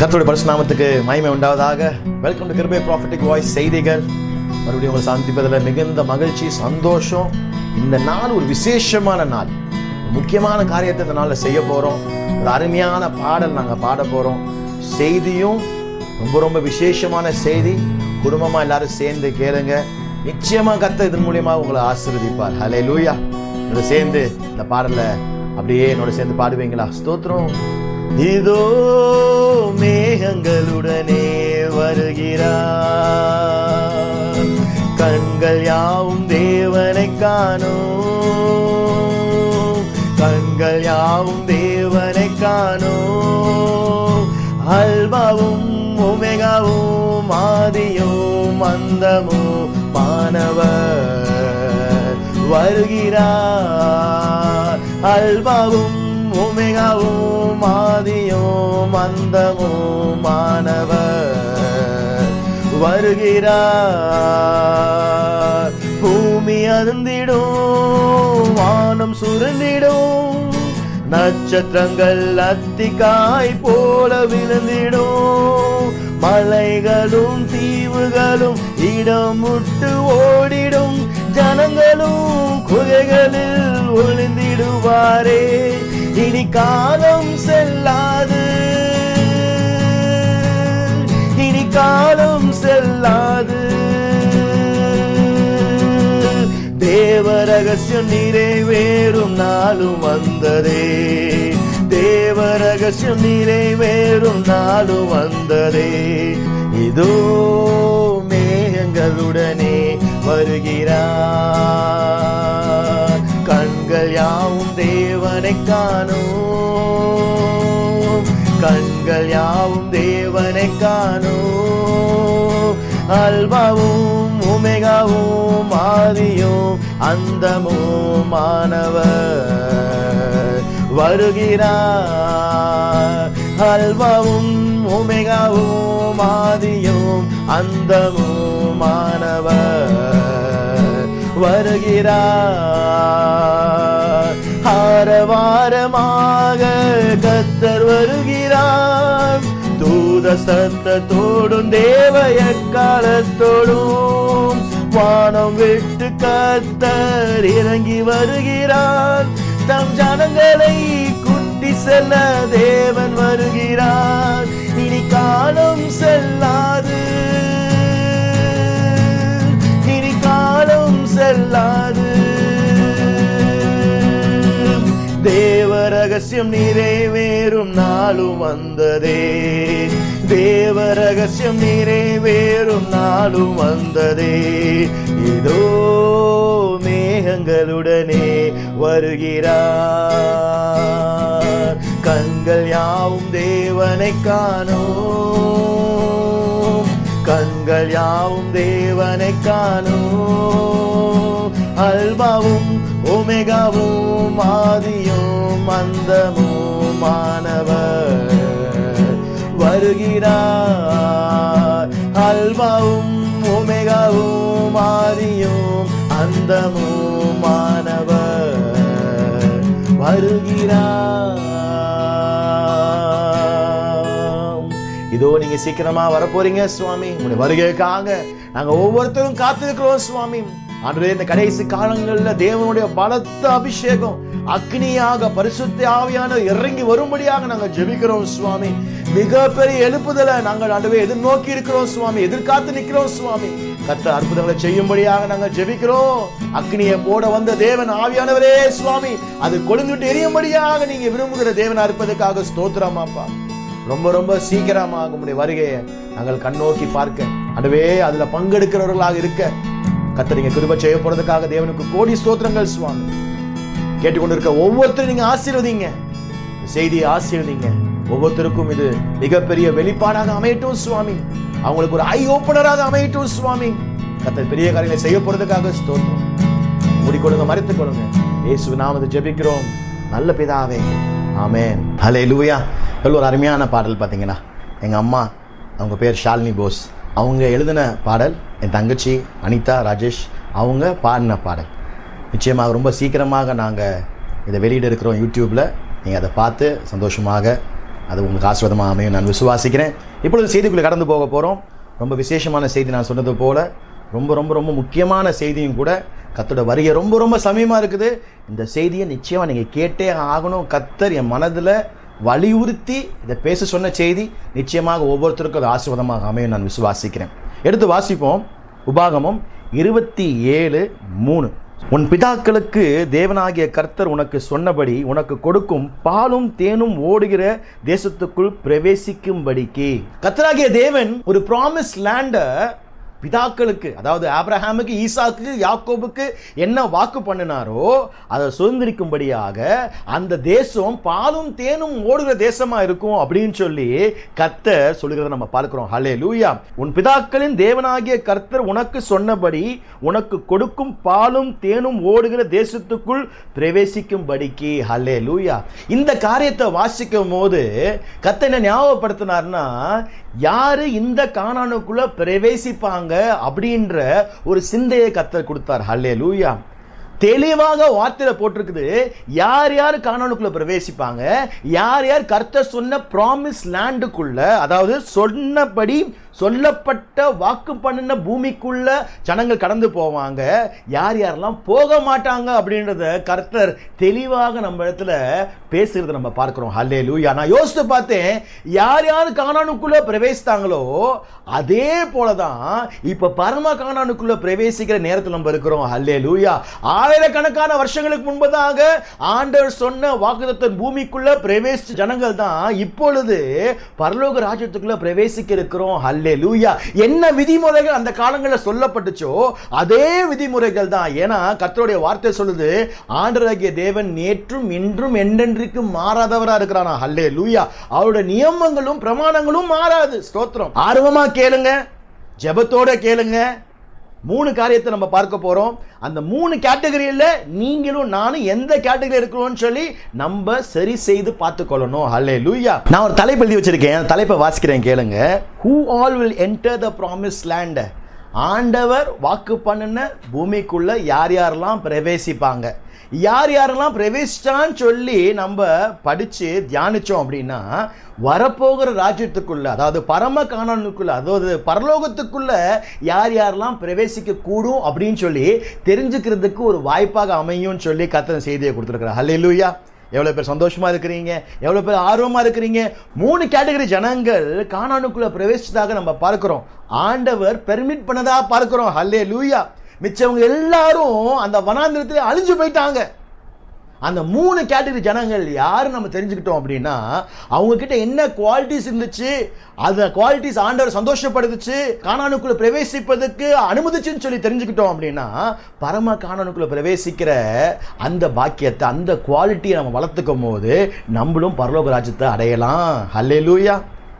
கத்தோடைய பரிசுநாமத்துக்கு மகிமை உண்டாவதாக. வெல்கம் டு கிருபை ப்ராஃபிட்டிக் வாய்ஸ் செய்திகள். மறுபடியும் உங்களை சந்திப்பதில் மிகுந்த மகிழ்ச்சி சந்தோஷம். இந்த நாள் ஒரு விசேஷமான நாள். முக்கியமான காரியத்தை இந்த நாளில் செய்ய போகிறோம் ஒரு அருமையான பாடல் நாங்கள் பாட போகிறோம் செய்தியும் ரொம்ப ரொம்ப விசேஷமான செய்தி. குடும்பமாக எல்லாரும் சேர்ந்து கேளுங்க. நிச்சயமாக கத்த இதன் மூலியமாக உங்களை ஆசிர்வதிப்பார். ஹலே லூயா என்னோட சேர்ந்து இந்த பாடலை அப்படியே என்னோட சேர்ந்து பாடுவீங்களா? ஸ்தோத்திரம். இதோ மேகங்களுடனே வருகிறார். கண்கள் யாவும் தேவனை காணும். கண்கள் யாவும் தேவனை காணும். அல்பாவும் ஒமேகாவும் ஆதியும் அந்தமும் மாணவர் வருகிறார். அல்பாவும் ஒமேகாவும் ஆதியும் அந்தமும் மாணவர் வருகிறார். பூமி அருந்திடும் வானம் சுருந்திடும் நட்சத்திரங்கள் அத்திக்காய் போல விழுந்திடும் மலைகளும் தீவுகளும் இடம் விட்டு ஓடிடும் ஜனங்களும் குகைகளில் ஒளிந்திடுவாரே. இனி காலம் செல்லாது. இனி காலம் செல்லாது. தேவ ரகசியம் நிறைவேறும் நாளும் வந்ததே. தேவ ரகசியம் நிறைவேறும் நாளும் வந்ததே. இதோ மேகங்களுடனே வருகிறார். கண்கள் யாவும் தேவனை காணும். கண்கள் யாவும் தேவனை காணும். அல்வாவும் உமேகாவும் ஆதியும் அந்தமும் மாணவர் வருகிறார். அல்வாவும் உமேகாவும் ஆதியும் அந்தமும் மாணவர் வருகிறார். வாரமாக கத்தர் வருகிறார். தூத சத்தத்தோடும் தேவ எக்காலத்தோடும் வானம் விட்டு கத்தர் இறங்கி வருகிறார். தம் ஜனங்களை குட்டி செல்ல தேவன் வருகிறார். இனி காலம் செல்லாது. இனி காலம் செல்லாது. தேவ ரகசியம் நிறைவேறும் நாளும் வந்ததே. தேவ ரகசியம் நிறைவேறும் நாளும் வந்ததே. இதோ மேகங்களுடனே வருகிறார். கண்கள் யாவும் தேவனை காணும். கண்கள் யாவும் தேவனை காணும். அல்பாவும் ஒமேகாவும் ஆதியும் அந்தமும் மாணவர் வருகிறார். அல்பாவும் ஒமேகாவும் ஆதியும் அந்தமும் மாணவர் வருகிறார். இதோ நீங்க சீக்கிரமா வரப்போறீங்க சுவாமி. உங்களுடைய வருகைக்காக நாங்க ஒவ்வொருத்தரும் காத்திருக்கிறோம் சுவாமி. ஆண்டவரே இந்த கடைசி காலங்கள்ல தேவனுடைய பலத்த அபிஷேகம் அக்னியாக பரிசுத்த ஆவியான இறங்கி வரும்படியாக நாங்கள் ஜெபிக்கிறோம் சுவாமி. மிகப்பெரிய எழுப்புதலை நாங்கள் ஆண்டவே எதிர்நோக்கி இருக்கிறோம் சுவாமி எதிர்காத்து நிற்கிறோம் சுவாமி. கத்த அற்புதங்களை செய்யும்படியாக நாங்கள் ஜெபிக்கிறோம். அக்னியை போட வந்த தேவன் ஆவியானவரே சுவாமி அது கொழுந்துட்டு எரியும்படியாக நீங்க விரும்புகிற தேவனா இருப்பதற்காக ஸ்தோத்திரமாப்பா ரொம்ப ரொம்ப சீக்கிரமாக உங்களுடைய வருகையை நாங்கள் கண்ணோக்கி பார்க்க. அதுவே அதுல பங்கெடுக்கிறவர்களாக இருக்க. கத்தரிங்க கிருப செய்ய போறதுக்காக தேவனுக்கு கோடி ஸ்தோத்திரங்கள் சுவாமி. கேட்டுக்கொண்டிருக்க ஒவ்வொருத்தரும் நீங்க ஆசீர்வதிங்க. செய்தியை ஆசீர்வதிங்க. ஒவ்வொருத்தருக்கும் இது மிகப்பெரிய வெளிப்பாடாக அமையட்டும் சுவாமி. அவங்களுக்கு ஒரு ஐ ஓப்பனராக அமையட்டும் சுவாமி. கத்தர் பெரிய காரியங்களை செய்ய போறதுக்காக ஸ்தோத்திரம். மூடிக்கொள்ளுங்க கொடுங்க கொள்ளுங்க இயேசு நாமத்தை ஜெபிக்கிறோம். நல்ல பிதாவே. ஆமே ஹலே லூயா எவ்வளோ ஒரு அருமையான பாடல் பார்த்தீங்கன்னா எங்கள் அம்மா அவங்க பேர் ஷாலினி போஸ். அவங்க எழுதின பாடல் என் தங்கச்சி அனிதா ராஜேஷ் அவங்க பாடின பாடல். நிச்சயமாக ரொம்ப சீக்கிரமாக நாங்கள் இதை வெளியிட இருக்கிறோம் யூடியூப்பில் நீங்கள் அதை பார்த்து சந்தோஷமாக அது உங்களுக்கு ஆஸ்வதமாக அமையும் நான் விசுவாசிக்கிறேன். இப்பொழுது செய்திக்குள்ளே கடந்து போக போகிறோம் ரொம்ப விசேஷமான செய்தி நான் சொன்னது போல் ரொம்ப ரொம்ப ரொம்ப முக்கியமான செய்தியும் கூட கத்தோட வருகை ரொம்ப ரொம்ப சமயமாக இருக்குது. இந்த செய்தியை நிச்சயமாக நீங்கள் கேட்டே ஆகணும். கத்தர் என் மனதில் வலியுறுத்தி இதை பேச சொன்ன செய்தி நிச்சயமாக ஒவ்வொருத்தருக்கும் அது ஆசீர்வாதமாக அமையும் நான் விசுவாசிக்கிறேன். எடுத்து வாசிப்போம். உபாகமம் இருபத்தி ஏழு மூணு. உன் பிதாக்களுக்கு தேவனாகிய கர்த்தர் உனக்கு சொன்னபடி உனக்கு கொடுக்கும் பாலும் தேனும் ஓடுகிற தேசத்துக்குள் பிரவேசிக்கும்படிக்கு. கர்த்தராகிய தேவன் ஒரு ப்ராமிஸ் லேண்டை பிதாக்களுக்கு அதாவது ஆப்ரஹாமுக்கு ஈசாக்கு யாக்கோபுக்கு என்ன வாக்கு பண்ணினாரோ அதை சுதந்திரிக்கும்படியாக அந்த தேசம் பாலும் தேனும் ஓடுகிற தேசமா இருக்கும் அப்படின்னு சொல்லி கர்த்தர் சொல்லுகிறத நம்ம பார்க்கிறோம். ஹலே லூயா உன் பிதாக்களின் தேவனாகிய கர்த்தர் உனக்கு சொன்னபடி உனக்கு கொடுக்கும் பாலும் தேனும் ஓடுகிற தேசத்துக்குள் பிரவேசிக்கும்படிக்கு. ஹலே லூயா இந்த காரியத்தை வாசிக்கும் போது கத்தை என்ன ஞாபகப்படுத்தினார்னா யாரு இந்த காணானுக்குள்ள பிரவேசிப்பாங்க அப்படின்ற ஒரு சிந்தையை கத்தர் கொடுத்தார். ஹல்லே லூயா தெளிவாக வார்த்தையில போட்டிருக்குது. யார் யார் காணொலுக்குள்ள பிரவேசிப்பாங்க? யார் யார் கர்த்தர் சொன்ன ப்ராமிஸ் லேண்டுக்குள்ள அதாவது சொன்னபடி சொல்லப்பட்ட வாக்கு பண்ணின பூமிக்குள்ள ஜனங்கள் கடந்து போவாங்க. யார் யாரெல்லாம் போக மாட்டாங்க அப்படின்றத கர்த்தர் தெளிவாக நம்ம இடத்துல பேசுகிறத நம்ம பார்க்குறோம். ஹல்லே லூயா நான் யோசித்து பார்த்தேன் யார் யார் காணானுக்குள்ளே பிரவேசித்தாங்களோ அதே போல தான் இப்போ பரம காணானுக்குள்ளே பிரவேசிக்கிற நேரத்தில் நம்ம இருக்கிறோம். ஹல்லே லூயா ஆயிரக்கணக்கான வருஷங்களுக்கு முன்பதாக ஆண்டவர் சொன்ன வாக்குதத்தன் பூமிக்குள்ளே பிரவேசித்த ஜனங்கள் தான் இப்பொழுது பரலோக ராஜ்யத்துக்குள்ளே பிரவேசிக்க இருக்கிறோம். ஹல்லே லூயா என்ன விதிமுறைகள் அந்த காலங்களில் சொல்லப்பட்டுச்சோ அதே விதிமுறைகள் தான். ஏன்னா கத்தருடைய வார்த்தை சொல்லுது ஆண்டராகிய தேவன் நேற்றும் இன்றும் என்றென்றைக்கும் மாறாதவரா இருக்கிறானா? ஹல்லே லூயா அவருடைய நியமங்களும் பிரமாணங்களும் மாறாது. ஸ்தோத்திரம். ஆர்வமாக கேளுங்க. ஜெபத்தோட கேளுங்க. மூணு காரியத்தை நம்ம பார்க்க போகிறோம் அந்த மூணு கேட்டகரியில் நீங்களும் நானும் எந்த கேட்டகரியில் இருக்கிறோம்னு சொல்லி நம்ம சரி செய்து பார்த்துக்கொள்ளணும் ஹலே லூயா நான் ஒரு தலைப்பு எழுதி வச்சுருக்கேன். அந்த தலைப்பை வாசிக்கிறேன் கேளுங்க. Who all will enter the promise land ஆண்டவர் வாக்கு பண்ணின பூமிக்குள்ளே யார் யாரெல்லாம் பிரவேசிப்பாங்க? யார் யாரெல்லாம் பிரவேசிச்சான்னு சொல்லி நம்ம படித்து தியானித்தோம் அப்படின்னா வரப்போகிற ராஜ்யத்துக்குள்ள அதாவது பரம காணனுக்குள்ள அதாவது பரலோகத்துக்குள்ள யார் யாரெல்லாம் பிரவேசிக்க கூடும் அப்படின்னு சொல்லி தெரிஞ்சுக்கிறதுக்கு ஒரு வாய்ப்பாக அமையும்னு சொல்லி கத்தனை செய்தியை கொடுத்துருக்குறார். ஹல்லேலூயா எவ்வளோ பேர் சந்தோஷமாக இருக்கிறீங்க? எவ்வளோ பேர் ஆர்வமாக இருக்கிறீங்க? மூணு கேட்டகரி ஜனங்கள் காணானுக்குள்ளே பிரவேசித்ததாக நம்ம பார்க்குறோம். ஆண்டவர் பெர்மிட் பண்ணதாக பார்க்குறோம். ஹல்லே லூயா மிச்சவங்க எல்லாரும் அந்த வனாந்திரத்தில் அழிஞ்சு போயிட்டாங்க. அந்த மூணு கேட்டகரி ஜனங்கள் யார் நம்ம தெரிஞ்சுக்கிட்டோம் அப்படின்னா அவங்கக்கிட்ட என்ன குவாலிட்டிஸ் இருந்துச்சு அந்த குவாலிட்டிஸ் ஆண்டவர் சந்தோஷப்படுத்துச்சு காணானுக்குள்ள பிரவேசிப்பதற்கு அனுமதிச்சுன்னு சொல்லி தெரிஞ்சுக்கிட்டோம் அப்படின்னா பரம காணானுக்குள்ள பிரவேசிக்கிற அந்த பாக்கியத்தை அந்த குவாலிட்டியை நம்ம வளர்த்துக்கும் போது நம்மளும் பரலோக ராஜ்யத்தை அடையலாம். ஹல்லே லூயா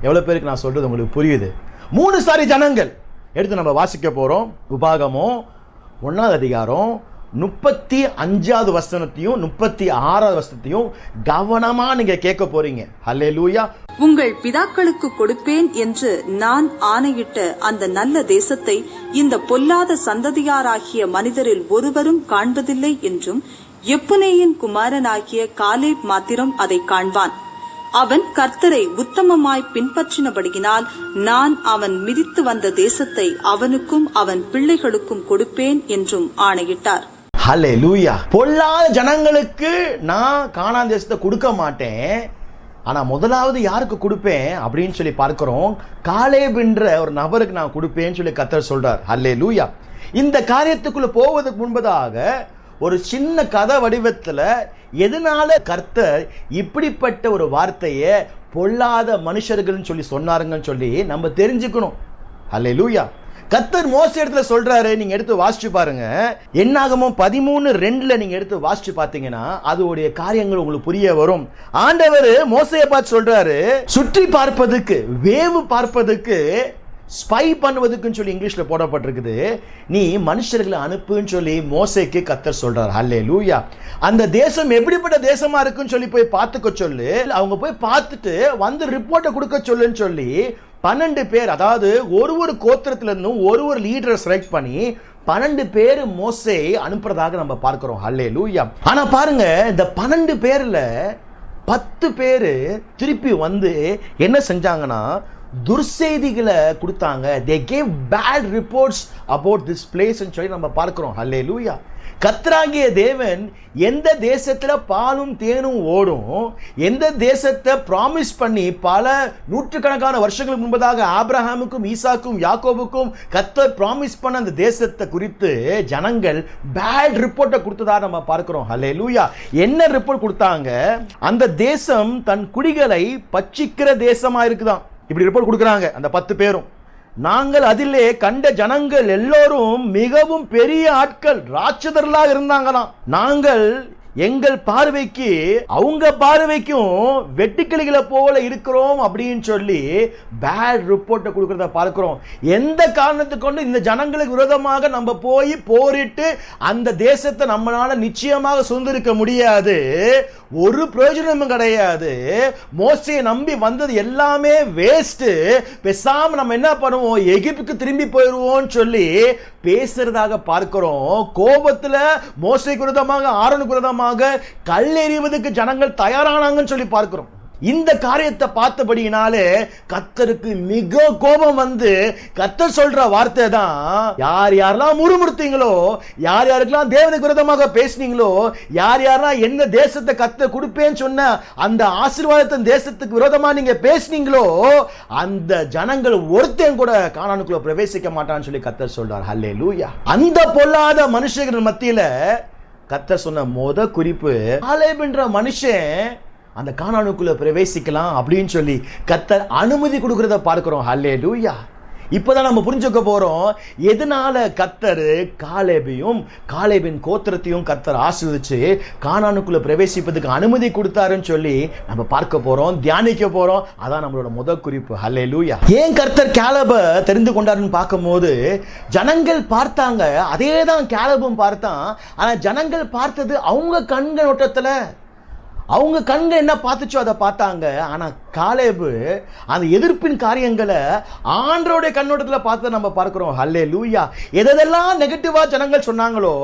எவ்வளோ பேருக்கு நான் சொல்கிறது உங்களுக்கு புரியுது? மூணு சாரி ஜனங்கள். எடுத்து நம்ம வாசிக்க போகிறோம் உபாகமோ ஒன்றாவது அதிகாரம் முப்பத்தி அஞ்சாவது வசனத்தையும் முப்பத்தி ஆறாவது வசனத்தையும் கவனமா நீங்க கேட்க போறீங்க. ஹலே லூயா உங்கள் பிதாக்களுக்கு கொடுப்பேன் என்று நான் ஆணையிட்ட அந்த நல்ல தேசத்தை இந்த பொல்லாத சந்ததியாராகிய மனிதரில் ஒருவரும் காண்பதில்லை என்றும் எப்புனேயின் குமாரனாகிய காலேப் மாத்திரம் அதை காண்பான். அவன் கர்த்தரை உத்தமமாய் பின்பற்றினபடியினால் நான் அவன் மிதித்து வந்த தேசத்தை அவனுக்கும் அவன் பிள்ளைகளுக்கும் கொடுப்பேன் என்றும் ஆணையிட்டார். ஹலே லூயா பொல்லாத ஜனங்களுக்கு நான் காணாத தேசத்தை கொடுக்க மாட்டேன். ஆனா முதலாவது யாருக்கு கொடுப்பேன் அப்படின்னு சொல்லி பார்க்கிறோம். காலேபின்ற ஒரு நபருக்கு நான் கொடுப்பேன்னு சொல்லி கத்தர் சொல்றார். ஹல்லே லூயா இந்த காரியத்துக்குள்ள போவதற்கு முன்பதாக ஒரு சின்ன கதை வடிவத்தில் எதனால கர்த்தர் இப்படிப்பட்ட ஒரு வார்த்தையை பொல்லாத மனுஷர்கள்னு சொல்லி சொன்னாருங்கன்னு சொல்லி நம்ம தெரிஞ்சுக்கணும். அல்ல லூயா கத்தர் மோச இடத்துல சொல்றாரு நீங்க எடுத்து வாசிச்சு பாருங்க. என்னாகமோ பதிமூணு ரெண்டுல நீங்க எடுத்து வாசிச்சு பாத்தீங்கன்னா அதோடைய காரியங்கள் உங்களுக்கு புரிய வரும். ஆண்டவர் மோசையை பார்த்து சொல்றாரு சுற்றி பார்ப்பதுக்கு வேவு பார்ப்பதுக்கு ஸ்பை பண்ணுவதுக்குன்னு சொல்லி இங்கிலீஷில் போடப்பட்டிருக்குது. நீ மனுஷர்களை அனுப்புன்னு சொல்லி மோசைக்கு கத்தர் சொல்கிறார் ஹல்லே லூயா அந்த தேசம் எப்படிப்பட்ட தேசமாக இருக்குன்னு சொல்லி போய் பார்த்துக்க சொல்லு. அவங்க போய் பார்த்துட்டு வந்து ரிப்போர்ட்டை கொடுக்க சொல்லுன்னு சொல்லி பன்னெண்டு பேர் அதாவது ஒரு ஒரு கோத்திரத்துலேருந்தும் ஒரு ஒரு லீடரை செலக்ட் பண்ணி பன்னெண்டு பேர் மோசை அனுப்புறதாக நம்ம பார்க்குறோம். ஹல்லே லூயா ஆனால் பாருங்க இந்த பன்னெண்டு பேரில் பத்து பேர் திருப்பி வந்து என்ன செஞ்சாங்கன்னா துர்செய்திகளை கொடுத்தாங்க. They gave bad reports about this பிளேஸ்ன்னு சொல்லி நம்ம பார்க்குறோம். ஹல்லே லூயா கத்ராகிய தேவன் எந்த தேசத்தில் பாலும் தேனும் ஓடும் எந்த தேசத்தை ப்ராமிஸ் பண்ணி பல நூற்றுக்கணக்கான வருஷங்களுக்கு முன்பதாக ஆப்ரஹாமுக்கும் ஈசாக்கும் யாக்கோபுக்கும் கத்தர் ப்ராமிஸ் பண்ண அந்த தேசத்தை குறித்து ஜனங்கள் பேட் ரிப்போர்ட்டை கொடுத்ததாக நம்ம பார்க்குறோம். ஹலே லூயா என்ன ரிப்போர்ட் கொடுத்தாங்க? அந்த தேசம் தன் குடிகளை பச்சிக்கிற தேசமாக இருக்குதான். இப்படி ரிப்போர்ட் கொடுக்குறாங்க அந்த பத்து பேரும். நாங்கள் அதிலே கண்ட ஜனங்கள் எல்லோரும் மிகவும் பெரிய ஆட்கள் ராட்சதர்களாக இருந்தாங்களாம். நாங்கள் எங்கள் பார்வைக்கு அவங்க பார்வைக்கும் வெட்டுக்கிளிகளை போல இருக்கிறோம் அப்படின்னு சொல்லி பேட் ரிப்போர்ட்டை கொடுக்கறத பார்க்கிறோம். எந்த காரணத்துக்கு கொண்டு இந்த ஜனங்களுக்கு விரோதமாக நம்ம போய் போரிட்டு அந்த தேசத்தை நம்மளால நிச்சயமாக சுதந்திரிக்க முடியாது? ஒரு பிரயோஜனமும் கிடையாது. மோசையை நம்பி வந்தது எல்லாமே வேஸ்ட்டு பேசாம நம்ம என்ன பண்ணுவோம்? எகிப்துக்கு திரும்பி போயிடுவோம்னு சொல்லி பேசுறதாக பார்க்கிறோம். கோபத்தில் மோசைக்கு விரோதமாக ஆரோனுக்கு விரோதமாக கல் எறிவதற்கு ஜனங்கள் தயாரானாங்கன்னு சொல்லி பார்க்கிறோம். இந்த காரியத்தை பார்த்தபடியினாலே கத்தருக்கு மிக கோபம் வந்து கத்தர் சொல்ற வார்த்தை தான் யார் யாரெல்லாம் முறுமுறுத்தீங்களோ யார் யாருக்கெல்லாம் தேவனுக்கு விரோதமாக பேசுனீங்களோ யார் யாரெல்லாம் எந்த தேசத்தை கத்த கொடுப்பேன்னு சொன்ன அந்த ஆசீர்வாதத்தை தேசத்துக்கு விரோதமா நீங்க பேசுனீங்களோ அந்த ஜனங்கள் ஒருத்தன் கூட காணானுக்குள்ள பிரவேசிக்க மாட்டான்னு சொல்லி கத்தர் சொல்றார். ஹல்லே லூயா அந்த பொல்லாத மனுஷர்கள் மத்தியில கத்த சொன்ன மொத குறிப்பு ஆலேப்ன்ற மனுஷன் அந்த காணானுக்குள்ள பிரவேசிக்கலாம் அப்படின்னு சொல்லி கத்த அனுமதி கொடுக்கறத பார்க்கிறோம். ஹல்லே லூயா இப்போதான் நம்ம புரிஞ்சுக்க போகிறோம் எதனால கத்தர் காலேபையும் காலேபின் கோத்திரத்தையும் கத்தர் ஆசிரிச்சு காணானுக்குள்ளே பிரவேசிப்பதுக்கு அனுமதி கொடுத்தாருன்னு சொல்லி நம்ம பார்க்க போகிறோம் தியானிக்க போகிறோம் அதான் நம்மளோட முத குறிப்பு. ஹலே லூயா ஏன் கர்த்தர் கேலபை தெரிந்து கொண்டாருன்னு பார்க்கும்போது ஜனங்கள் பார்த்தாங்க அதே தான் கேலபும் பார்த்தான். ஆனால் ஜனங்கள் பார்த்தது அவங்க கண்கள் ஓட்டத்தில் அவங்க கண்கள் என்ன பார்த்துச்சோ அதை பார்த்தாங்க. ஆனால் காலேபு அந்த எதிர்ப்பின் காரியங்களை ஆண்டரோடைய கண்ணோட்டத்தில் பார்த்து நம்ம பார்க்குறோம். ஹல்லே லூயா எதெல்லாம் நெகட்டிவாக ஜனங்கள் சொன்னாங்களோ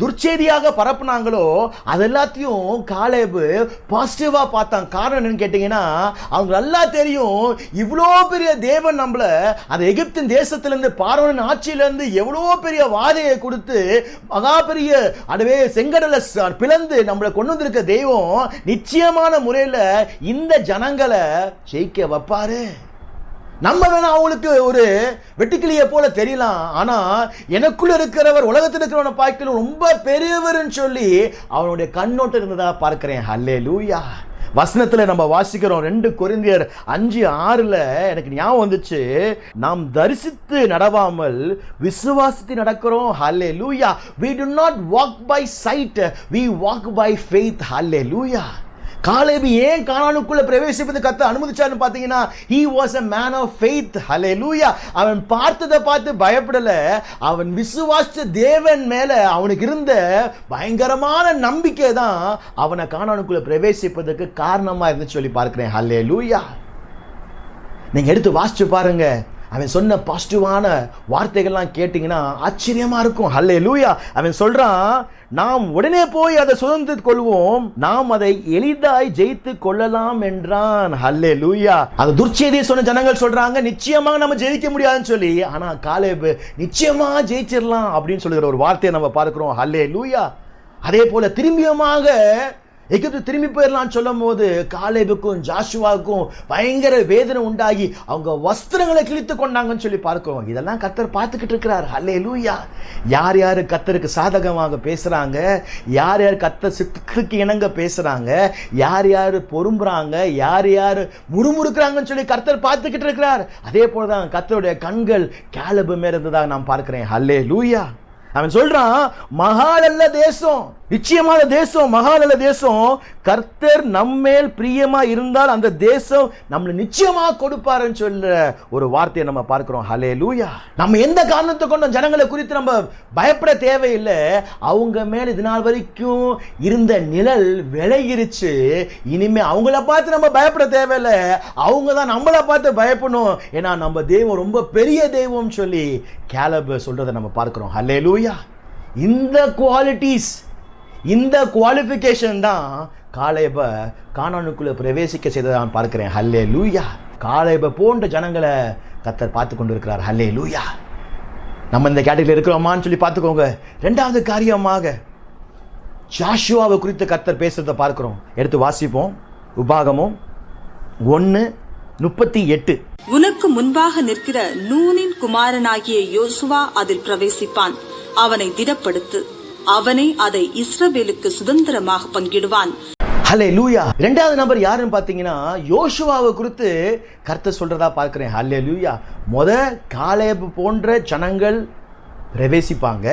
துர்ச்செய்தியாக பரப்புனாங்களோ அது எல்லாத்தையும் காலேபு பாசிட்டிவாக பார்த்தான். காரணம் என்னன்னு கேட்டீங்கன்னா அவங்க நல்லா தெரியும் இவ்வளோ பெரிய தேவன் நம்மள அந்த எகிப்தின் தேசத்திலிருந்து பார்வனின் ஆட்சியிலேருந்து எவ்வளோ பெரிய வாதையை கொடுத்து மகா பெரிய அதுவே செங்கடலை பிளந்து நம்மளை கொண்டு வந்திருக்க தெய்வம் நிச்சயமான முறையில் இந்த ஜனங்களை ஜெயிக்க வைப்பாரு. நம்ம வேணா அவங்களுக்கு ஒரு வெட்டுக்கிளியை போல தெரியலாம். ஆனா எனக்குள்ள இருக்கிறவர் உலகத்தில் இருக்கிறவனை பார்க்கல ரொம்ப பெரியவர்னு சொல்லி அவனுடைய கண்ணோட்டம் இருந்ததா பார்க்கிறேன். ஹல்லே லூயா வசனத்துல நம்ம வாசிக்கிறோம். ரெண்டு கொரிந்தியர் அஞ்சு ஆறுல எனக்கு ஞாபகம் வந்துச்சு. நாம் தரிசித்து நடவாமல் விசுவாசித்து நடக்கிறோம். Hallelujah we do not walk by sight we walk by faith hallelujah Caleb ஏன் கானானுக்குள்ள பிரவேசிப்பது கத்த அனுமதிச்சார்னு பார்த்தீங்கன்னா he was a man of faith hallelujah அவன் பார்த்ததை பார்த்து பயப்படல. அவன் விசுவாசித்த தேவன் மேல அவனுக்கு இருந்த பயங்கரமான நம்பிக்கை தான் அவனை கானானுக்குள்ள பிரவேசிப்பதற்கு காரணமா இருந்துச்சு சொல்லி பார்க்கிறேன். லூயா நீங்க எடுத்து வாசிச்சு பாருங்க. அவன் சொன்ன பாசிட்டிவான வார்த்தைகள்லாம் கேட்டிங்கன்னா ஆச்சரியமாக இருக்கும். ஹல்லே லூயா அவன் சொல்கிறான் நாம் உடனே போய் அதை சுதந்திர கொள்வோம். நாம் அதை எளிதாய் ஜெயித்து கொள்ளலாம் என்றான். ஹல்லே லூயா அந்த துர்ச்செய்தியை சொன்ன ஜனங்கள் சொல்றாங்க நிச்சயமா நம்ம ஜெயிக்க முடியாதுன்னு சொல்லி ஆனா காலேபு நிச்சயமா ஜெயிச்சிடலாம் அப்படின்னு சொல்லுகிற ஒரு வார்த்தையை நம்ம பார்க்கிறோம். ஹல்லே லூயா அதே போல திரும்பியமாக எகிப்து திரும்பி போயிடலாம்னு சொல்லும் போது காலேபுக்கும் ஜாஷுவாவுக்கும் பயங்கர வேதனை உண்டாகி அவங்க வஸ்திரங்களை கிழித்து கொண்டாங்கன்னு சொல்லி பார்க்கிறோம். இதெல்லாம் கத்தர் பார்த்துக்கிட்டு இருக்கிறார். ஹல்லே லூயா யார் யார் கத்தருக்கு சாதகமாக பேசுகிறாங்க யார் யார் கத்தர் சித்துக்கு இணங்க பேசுகிறாங்க யார் யார் பொறும்புறாங்க? யார் யார் முறுமுறுக்கிறாங்கன்னு சொல்லி கர்த்தர் பார்த்துக்கிட்டு இருக்கிறார். அதே போலதான் கத்தருடைய கண்கள் கேலபு மேலே இருந்ததாக நான் பார்க்குறேன். ஹல்லே லூயா அவன் சொல்றான் மகாநல்ல தேசம். நிச்சயமான தேசம் மகாநல்ல தேசம். கர்த்தர் நம்மேல் பிரியமா இருந்தால் அந்த தேசம் நம்மளை நிச்சயமா கொடுப்பாருன்னு சொல்ற ஒரு வார்த்தையை நம்ம பார்க்கிறோம். ஹலே லூயா நம்ம எந்த காரணத்தை கொண்டோம் ஜனங்களை குறித்து நம்ம பயப்பட தேவையில்லை. அவங்க மேல இது நாள் வரைக்கும் இருந்த நிழல் விலகிருச்சு இனிமே அவங்கள பார்த்து நம்ம பயப்பட தேவையில்லை. அவங்க தான் நம்மளை பார்த்து பயப்படணும். ஏன்னா நம்ம தெய்வம் ரொம்ப பெரிய தெய்வம் சொல்லி கேலப் சொல்றதை நம்ம பார்க்கிறோம். ஹலே லூயா இந்த குவாலிட்டிஸ் இந்த குவாலிஃபிகேஷன் தான் காலேப கானானுக்குள்ள பிரவேசிக்க செய்ததை நான் பார்க்கிறேன். ஹல்லே லூயா காலேப போன்ற ஜனங்களை கத்தர் பார்த்து கொண்டு இருக்கிறார் ஹல்லே லூயா நம்ம இந்த கேட்டகரியில் இருக்கிறோமான்னு சொல்லி பார்த்துக்கோங்க. ரெண்டாவது காரியமாக ஜாஷுவாவை குறித்து கத்தர் பேசுகிறத பார்க்குறோம். எடுத்து வாசிப்போம். உபாகமும் ஒன்று முப்பத்தி எட்டு. உனக்கு முன்பாக நிற்கிற நூனின் குமாரனாகிய யோசுவா அதில் பிரவேசிப்பான். அவனை திடப்படுத்து. அவனே அதை இஸ்ரவேலுக்கு சுதந்திரமாக பங்கிடுவான். ஹலே லூயா ரெண்டாவது நபர் யாருன்னு பார்த்தீங்கன்னா யோசுவாவை குறித்து கருத்தை சொல்றதா பார்க்குறேன். ஹல்லே லூயா முத காலேபு போன்ற ஜனங்கள் பிரவேசிப்பாங்க.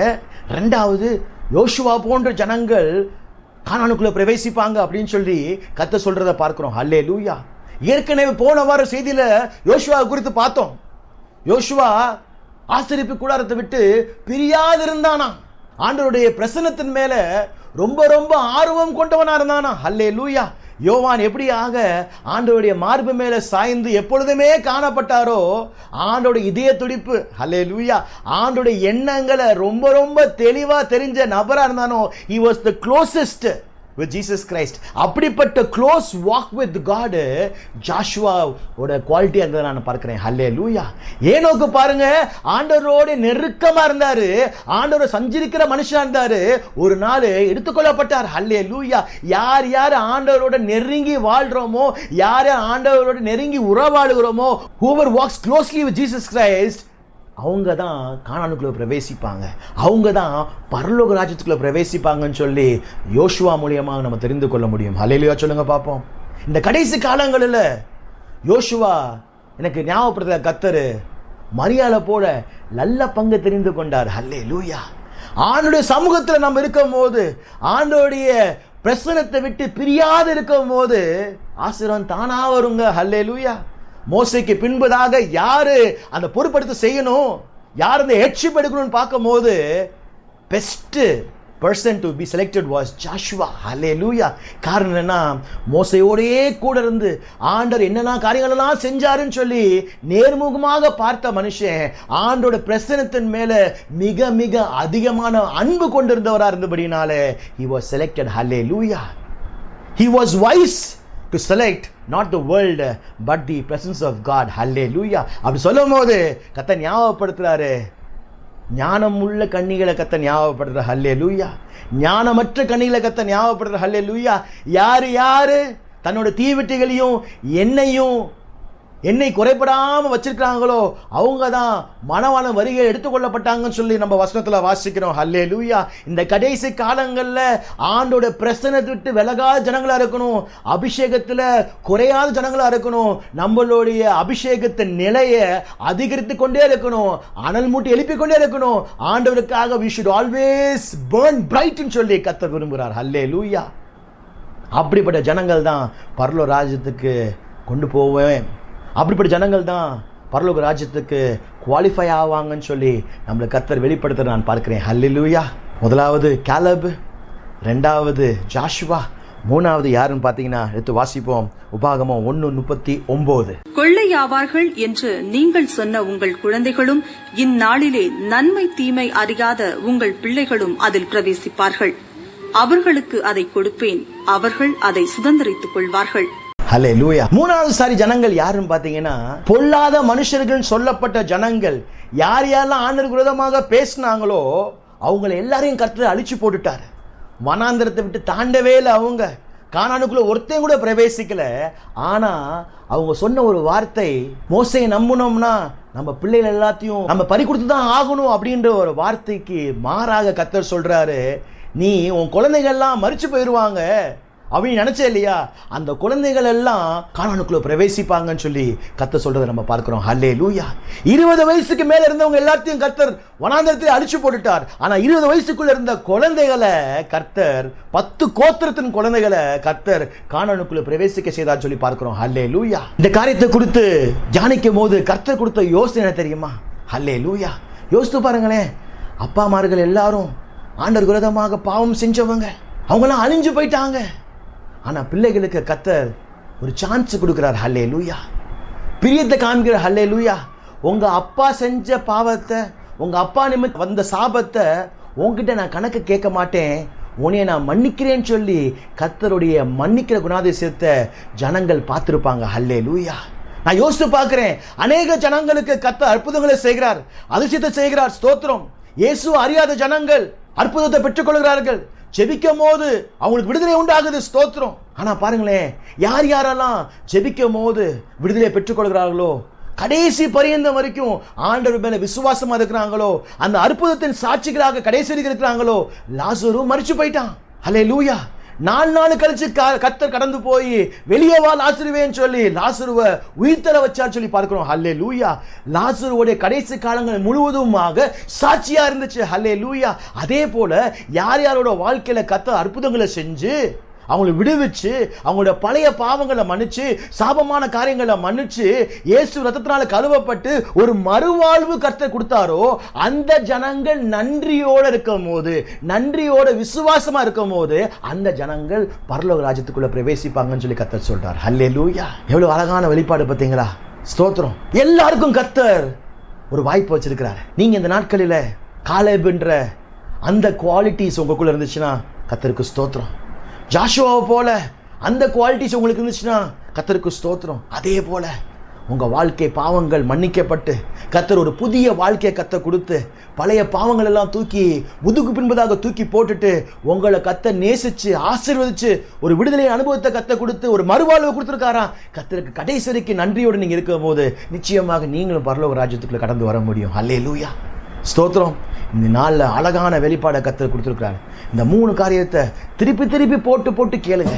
ரெண்டாவது யோசுவா போன்ற ஜனங்கள் கானானுக்குள்ள பிரவேசிப்பாங்க அப்படின்னு சொல்லி கத்தை சொல்கிறத பார்க்கிறோம். ஹல்லே லூயா ஏற்கனவே போன வார செய்தியில யோசுவா குறித்து பார்த்தோம். யோசுவா ஆசிரிப்பு கூடாரத்தை விட்டு பிரியாதிருந்தானா ஆண்டருடைய பிரசனத்தின் மேல ரொம்ப ரொம்ப ஆர்வம் கொண்டவனா இருந்தானா? அல்லே லூயா யோவான் எப்படியாக ஆண்டோடைய மார்பு மேலே சாய்ந்து எப்பொழுதுமே காணப்பட்டாரோ ஆண்டோட இதய துடிப்பு ஹல்லே லூயா ஆண்டோட எண்ணங்களை ரொம்ப ரொம்ப தெளிவாக தெரிஞ்ச நபராக இருந்தானோ? He was the closest with Jesus Christ அப்படிப்பட்ட க்ளோஸ் வாக் வித் காடு ஜாஷுவாவோட குவாலிட்டி அங்கே நான் பார்க்குறேன். ஹல்லே லூயா ஏனோக்கு பாருங்க ஆண்டவரோட நெருக்கமாக இருந்தாரு. ஆண்டவரை சஞ்சரிக்கிற மனுஷனாக இருந்தாரு. ஒரு நாள் எடுத்துக்கொள்ளப்பட்டார். ஹல்லே லூயா யார் யார் ஆண்டவரோட நெருங்கி வாழ்கிறோமோ யார் யார் ஆண்டவரோட நெருங்கி உறவாடுகிறோமோ whoever walks closely with Jesus Christ அவங்க தான் காணானுக்குள்ள பிரவேசிப்பாங்க. அவங்க தான் பரலோக ராஜ்யத்துக்குள்ளே பிரவேசிப்பாங்கன்னு சொல்லி யோசுவா மூலியமாக நம்ம தெரிந்து கொள்ள முடியும். அலையிலையா சொல்லுங்க பார்ப்போம். இந்த கடைசி காலங்களில் யோசுவா எனக்கு ஞாபகப்படுத்த கத்தரு மரியாதை போல நல்ல பங்கு தெரிந்து கொண்டார். ஹல்லே லூயா ஆண்டுடைய சமூகத்தில் நம்ம இருக்கும் போது ஆண்டோடைய பிரசனத்தை விட்டு பிரியாது இருக்கும் போது ஆசிரம் தானா வருங்க. ஹல்லே லூயா மோசைக்கு பின்பதாக யாரு அந்த பொறுப்படுத்த செய்யணும்? யார் அந்த ஹெட்ஷிப் எடுக்கணும்னு பார்க்கும்போது best person to be selected was Joshua hallelujah காரணம் என்னன்னா மோசையோடையே கூட இருந்து ஆண்டர் என்னென்ன காரியங்களெல்லாம் செஞ்சாருன்னு சொல்லி நேர்முகமாக பார்த்த மனுஷன் ஆண்டோட பிரசனத்தின் மேலே மிக மிக அதிகமான அன்பு கொண்டிருந்தவராக இருந்தபடினால he was selected hallelujah he was wise to select not the world but the presence of God hallelujah அப்படி சொல்லும் போது கத்த ஞாபகப்படுத்துறாரு. ஞானம் உள்ள கண்ணிகளை கத்த ஞாபகப்படுத்துகிற ஹல்லே லூயா ஞானமற்ற கண்ணிகளை கத்த ஞாபகப்படுற ஹல்லே லூயா யார் யார்? தன்னோட தீவெட்டிகளையும் என்னையும் என்னை குறைபடாமல் வச்சிருக்கிறாங்களோ அவங்க தான் மனவாள வருகை எடுத்துக்கொள்ளப்பட்டாங்கன்னு சொல்லி நம்ம வசனத்தில் வாசிக்கிறோம். ஹல்லே லூயா இந்த கடைசி காலங்களில் ஆண்டோட பிரசனத்தை விட்டு விலகாத ஜனங்களாக இருக்கணும். அபிஷேகத்தில் குறையாத ஜனங்களாக இருக்கணும். நம்மளுடைய அபிஷேகத்தின் நிலையை அதிகரித்து கொண்டே இருக்கணும். அனல் மூட்டி எழுப்பி கொண்டே இருக்கணும். ஆண்டவருக்காக வி ஷுட் ஆல்வேஸ் பேர்ன் பிரைட்னு சொல்லி கத்த விரும்புகிறார். ஹல்லே லூயா அப்படிப்பட்ட ஜனங்கள் தான் பரலோ ராஜ்யத்துக்கு கொண்டு போவேன். அப்படிப்பட்ட ஜனங்கள் தான் பரலோக ராஜ்யத்துக்கு குவாலிஃபை ஆவாங்கன்னு சொல்லி நம்மளை கத்தர் வெளிப்படுத்த நான் பார்க்குறேன். ஹல்லிலூயா முதலாவது கேலப் ரெண்டாவது ஜாஷுவா மூணாவது யாருன்னு பார்த்தீங்கன்னா எடுத்து வாசிப்போம். உபாகமம் ஒன்று முப்பத்தி ஒன்பது கொள்ளையாவார்கள் என்று நீங்கள் சொன்ன உங்கள் குழந்தைகளும் இந்நாளிலே நன்மை தீமை அறியாத உங்கள் பிள்ளைகளும் அதில் பிரவேசிப்பார்கள். அவர்களுக்கு அதை கொடுப்பேன். அவர்கள் அதை சுதந்திரித்துக் கொள்வார்கள். ஹலே லூயா மூணாவது சாரி ஜனங்கள் யாருன்னு பார்த்தீங்கன்னா பொல்லாத மனுஷர்கள் சொல்லப்பட்ட ஜனங்கள் யார் யாரெல்லாம் ஆண்டருக்கு விரோதமாக பேசினாங்களோ அவங்கள எல்லாரையும் கற்று அழிச்சு போட்டுட்டாரு. வனாந்திரத்தை விட்டு தாண்டவே இல்லை அவங்க. கானானுக்குள்ள ஒருத்தையும் கூட பிரவேசிக்கல. ஆனா அவங்க சொன்ன ஒரு வார்த்தை மோசையை நம்புனோம்னா நம்ம பிள்ளைகள் எல்லாத்தையும் நம்ம பறி கொடுத்து தான் ஆகணும் அப்படின்ற ஒரு வார்த்தைக்கு மாறாக கத்தர் சொல்றாரு. நீ உன் குழந்தைகள்லாம் மறிச்சு போயிடுவாங்க அப்படின்னு நினச்சே இல்லையா? அந்த குழந்தைகள் எல்லாம் காணானுக்குள்ள பிரவேசிப்பாங்கன்னு சொல்லி கத்த சொல்கிறத நம்ம பார்க்குறோம். ஹல்லே லூயா இருபது வயசுக்கு மேலே இருந்தவங்க எல்லாத்தையும் கர்த்தர் வனாந்தரத்தில் அழிச்சு போட்டுட்டார். ஆனால் இருபது வயசுக்குள்ளே இருந்த குழந்தைகளை கர்த்தர் பத்து கோத்திரத்தின் குழந்தைகளை கர்த்தர் காணானுக்குள்ள பிரவேசிக்க செய்தார் சொல்லி பார்க்குறோம். ஹல்லே லூயா இந்த காரியத்தை கொடுத்து தியானிக்கும் போது கர்த்தர் கொடுத்த யோசனை என்ன தெரியுமா? ஹல்லே லூயா யோசித்து பாருங்களேன். அப்பாமார்கள் எல்லாரும் ஆண்டர் விரோதமாக பாவம் செஞ்சவங்க. அவங்களாம் அழிஞ்சு போயிட்டாங்க. ஆனால் பிள்ளைகளுக்கு கத்தர் ஒரு சான்ஸ் கொடுக்குறார். ஹல்லே லூயா பிரியத்தை காமிக்கிற ஹல்லே லூயா உங்கள் அப்பா செஞ்ச பாவத்தை உங்கள் அப்பா நிமித்த வந்த சாபத்தை உங்ககிட்ட நான் கணக்கு கேட்க மாட்டேன். உன்னைய நான் மன்னிக்கிறேன்னு சொல்லி கத்தருடைய மன்னிக்கிற குணாதிசயத்தை ஜனங்கள் பார்த்துருப்பாங்க. ஹல்லே லூயா நான் யோசித்து பார்க்குறேன். அநேக ஜனங்களுக்கு கத்த அற்புதங்களை செய்கிறார் அதிசயத்தை செய்கிறார். ஸ்தோத்திரம். இயேசு அறியாத ஜனங்கள் அற்புதத்தை பெற்றுக்கொள்கிறார்கள். ஜெபிக்கும் போது அவங்களுக்கு விடுதலை உண்டாகுது ஸ்தோத்திரம். ஆனால் பாருங்களேன் யார் யாரெல்லாம் ஜெபிக்கும் போது விடுதலை பெற்றுக்கொள்கிறார்களோ கடைசி பரியந்தம் வரைக்கும் ஆண்டவர் மேல விசுவாசமா இருக்கிறாங்களோ அந்த அற்புதத்தின் சாட்சிகளாக கடைசி வரைக்கும் இருக்கிறாங்களோ லாசரும் மறிச்சு போயிட்டான். ஹலே லூயா நாலு நாள் கழிச்சு க- கடந்து போய் வெளியே வா லாசுருவேன்னு சொல்லி லாசருவை உயிர்த்தர வச்சார் சொல்லி பார்க்கிறோம். ஹல்லே லூயா லாசுருவோடைய கடைசி காலங்கள் முழுவதுமாக சாட்சியா இருந்துச்சு. ஹல்லே லூயா அதே போல யார் யாரோட வாழ்க்கையில கத்த அற்புதங்களை செஞ்சு அவங்களை விடுவிச்சு அவங்களோட பழைய பாவங்களை மன்னிச்சு சாபமான காரியங்களை மன்னிச்சு இயேசு ரத்தத்தினால கழுவப்பட்டு ஒரு மறுவாழ்வு கர்த்தர் கொடுத்தாரோ அந்த ஜனங்கள் நன்றியோட இருக்கும் போது நன்றியோட விசுவாசமா இருக்கும் போது அந்த ஜனங்கள் பரலோக ராஜ்யத்துக்குள்ள பிரவேசிப்பாங்கன்னு சொல்லி கத்தர் சொல்றார். ஹல்லே லூயா எவ்வளவு அழகான வெளிப்பாடு பார்த்தீங்களா? ஸ்தோத்திரம். எல்லாருக்கும் கத்தர் ஒரு வாய்ப்பு வச்சிருக்கிறார். நீங்க இந்த நாட்களில காலேபின்ற அந்த குவாலிட்டிஸ் உங்களுக்குள்ள இருந்துச்சுன்னா கத்தருக்கு ஸ்தோத்திரம். ஜாஷுவாவை போல அந்த குவாலிட்டிஸ் உங்களுக்கு இருந்துச்சுன்னா கத்தருக்கு ஸ்தோத்திரம். அதே போல உங்கள் வாழ்க்கை பாவங்கள் மன்னிக்கப்பட்டு கத்தர் ஒரு புதிய வாழ்க்கையை கத்த கொடுத்து பழைய பாவங்கள் எல்லாம் தூக்கி முதுகு பின்பதாக தூக்கி போட்டுட்டு உங்களை கத்த நேசித்து ஆசீர்வதிச்சு ஒரு விடுதலை அனுபவத்தை கத்த கொடுத்து ஒரு மறுவாழ்வு கொடுத்துருக்காராம் கத்தருக்கு கடைசி வரைக்கும் நன்றியோடு நீங்கள் இருக்கும் போது நிச்சயமாக நீங்களும் பரலோக ராஜ்யத்துக்குள்ளே கடந்து வர முடியும். அல்லே லூயா ஸ்தோத்திரம். இந்த நாளில் அழகான வெளிப்பாடை கத்தர் கொடுத்துருக்குறாரு. இந்த மூணு காரியத்தை திருப்பி திருப்பி போட்டு போட்டு கேளுங்க.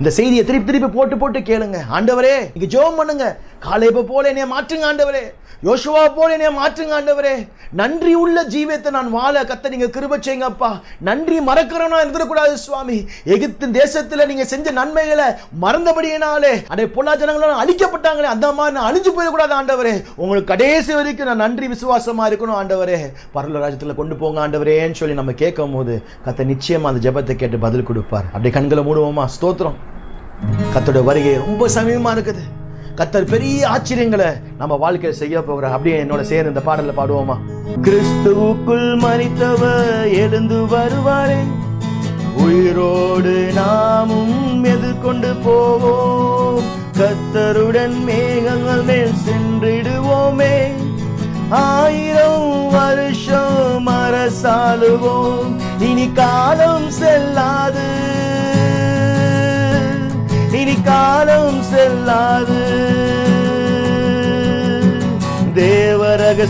இந்த செய்தியை திருப்பி திருப்பி போட்டு போட்டு கேளுங்க. ஆண்டவரே இங்கே ஜோம் பண்ணுங்க. காலேப போல என்னைய மாற்றுங்க ஆண்டவரே. யோசுவா போல என்னைய மாற்றுங்க ஆண்டவரே. நன்றி உள்ள ஜீவியத்தை நான் வாழ கத்த நீங்க கிருப செய்யுங்கப்பா நன்றி மறக்கிறவனா இருந்துடக்கூடாது சுவாமி. எகிப்தின் தேசத்துல நீங்க செஞ்ச நன்மைகளை மறந்தபடியினாலே அடே பொல்லா ஜனங்களும் அழிக்கப்பட்டாங்களே அந்த மாதிரி நான் அழிஞ்சு போயிடக்கூடாது ஆண்டவரே. உங்களுக்கு கடைசி வரைக்கும் நான் நன்றி விசுவாசமா இருக்கணும் ஆண்டவரே. பரல ராஜ்யத்தில் கொண்டு போங்க ஆண்டவரேன்னு சொல்லி நம்ம கேட்கும் போது கத்த நிச்சயமா அந்த ஜெபத்தை கேட்டு பதில் கொடுப்பார். அப்படியே கண்களை மூடுவோமா? ஸ்தோத்திரம். கத்தோட வருகை ரொம்ப சமீபமா இருக்குது. கத்தர் பெரிய ஆச்சரியங்களை நம்ம வாழ்க்கையில் செய்ய போகிறார் அப்படியே என்னோட சேர்ந்து இந்த பாடல்ல பாடுவோமா? கிறிஸ்துவுக்குள் மறித்தவர் எழுந்து வருவாரே. உயிரோடு நாமும் எதிர்கொண்டு போவோம். கத்தருடன் மேகங்கள் மேல் சென்றிடுவோமே. ஆயிரம் வருஷம் அரசாளுவோம். இனி காலம் செல்லாது.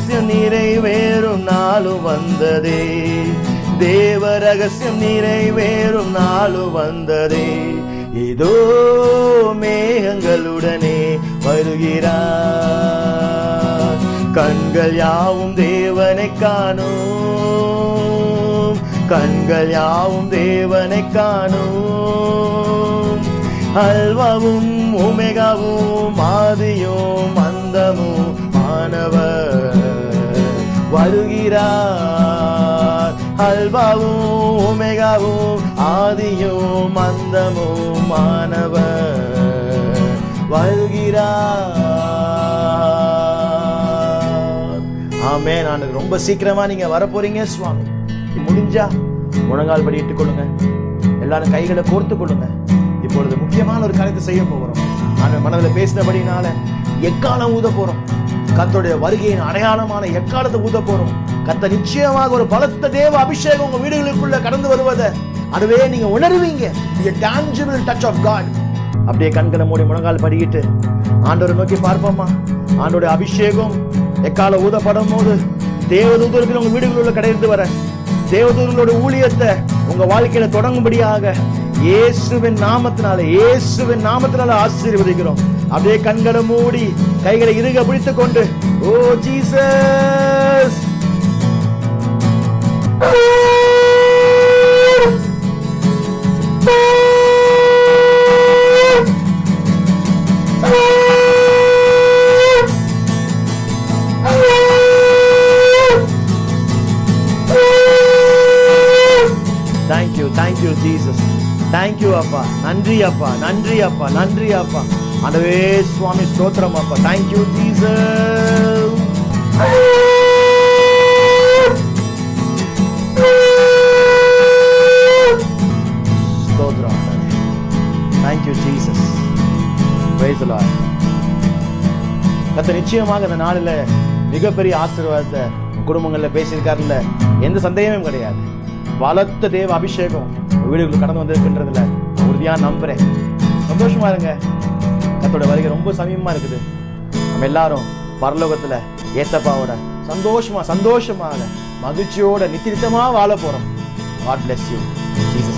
ரகசியம் நிறைவேறும் நாளும் வந்ததே. தேவ ரகசியம் நிறைவேறும் நாளும் வந்ததே. இதோ மேகங்களுடனே வருகிறார். கண்கள் யாவும் தேவனை காணும். கண்கள் யாவும் தேவனை காணும். அல்வாவும் உமெகாவும் மாதியும் அந்தமும் மாணவர் வருகிறார். அல்பாவும் ஒமேகாவும் ஆதியும் அந்தமும் மாணவர் வருகிறார். ஆமே நான் ரொம்ப சீக்கிரமா நீங்க வரப்போறீங்க சுவாமி. முடிஞ்சா முழங்கால் படி இட்டுக் கொள்ளுங்க எல்லாரும் கைகளை கோர்த்து கொள்ளுங்க. இப்பொழுது முக்கியமான ஒரு காரியத்தை செய்ய போகிறோம். ஆனால் மனதில் பேசினபடினால எக்காலம் ஊத போறோம்? கர்த்தருடைய வருகையின் அடையாளமான எக்காலத்தை ஊத போறோம். கத்த நிச்சயமாக ஒரு பலத்த தேவ அபிஷேகம் உங்க வீடுகளுக்குள்ள கடந்து வருவதை அதுவே நீங்க உணர்வீங்க. டான்ஜிபிள் டச் ஆஃப் காட் அப்படியே கண்களை மூடி முழங்கால் படிக்கிட்டு ஆண்டோரை நோக்கி பார்ப்போமா ஆண்டோடைய அபிஷேகம் எக்கால ஊதப்படும் போது தேவதூதர்கள் உங்க வீடுகளுள்ள கடைந்து வர தேவதூதர்களோட ஊழியத்தை உங்க வாழ்க்கையில தொடங்கும்படியாக இயேசுவின் நாமத்தினால இயேசுவின் நாமத்தினால ஆசீர்வதிக்கிறோம். அப்படியே கண்களை மூடி கைகளை இருக பிடித்துக் கொண்டு ஓ Jesus! Thank you thank you Jesus thank you அப்பா நன்றி அப்பா நன்றி அப்பா நன்றி அப்பா அதவே சுவாமி ஸ்தோத்திரம் அப்பா. தேங்க்யூ ஜீசஸ் ஸ்தோத்திரம். தேங்க்யூ ஜீசஸ் வயசுலா கத்த நிச்சயமாக இந்த நாளில் மிகப்பெரிய ஆசீர்வாதத்தை குடும்பங்களில் பேசியிருக்காருல்ல. எந்த சந்தேகமும் கிடையாது. பலத்த தேவ அபிஷேகம் வீடுகளுக்கு கடந்து வந்திருக்கின்றதுல உறுதியாக நம்புகிறேன் சந்தோஷமா இருங்க. கத்தோட வருகை ரொம்ப சமீபமா இருக்குது. நம்ம எல்லாரும் பரலோகத்துல ஏசப்பாவோட சந்தோஷமா சந்தோஷமாக மகிழ்ச்சியோட நித்தியமா வாழ போறோம். God bless you Jesus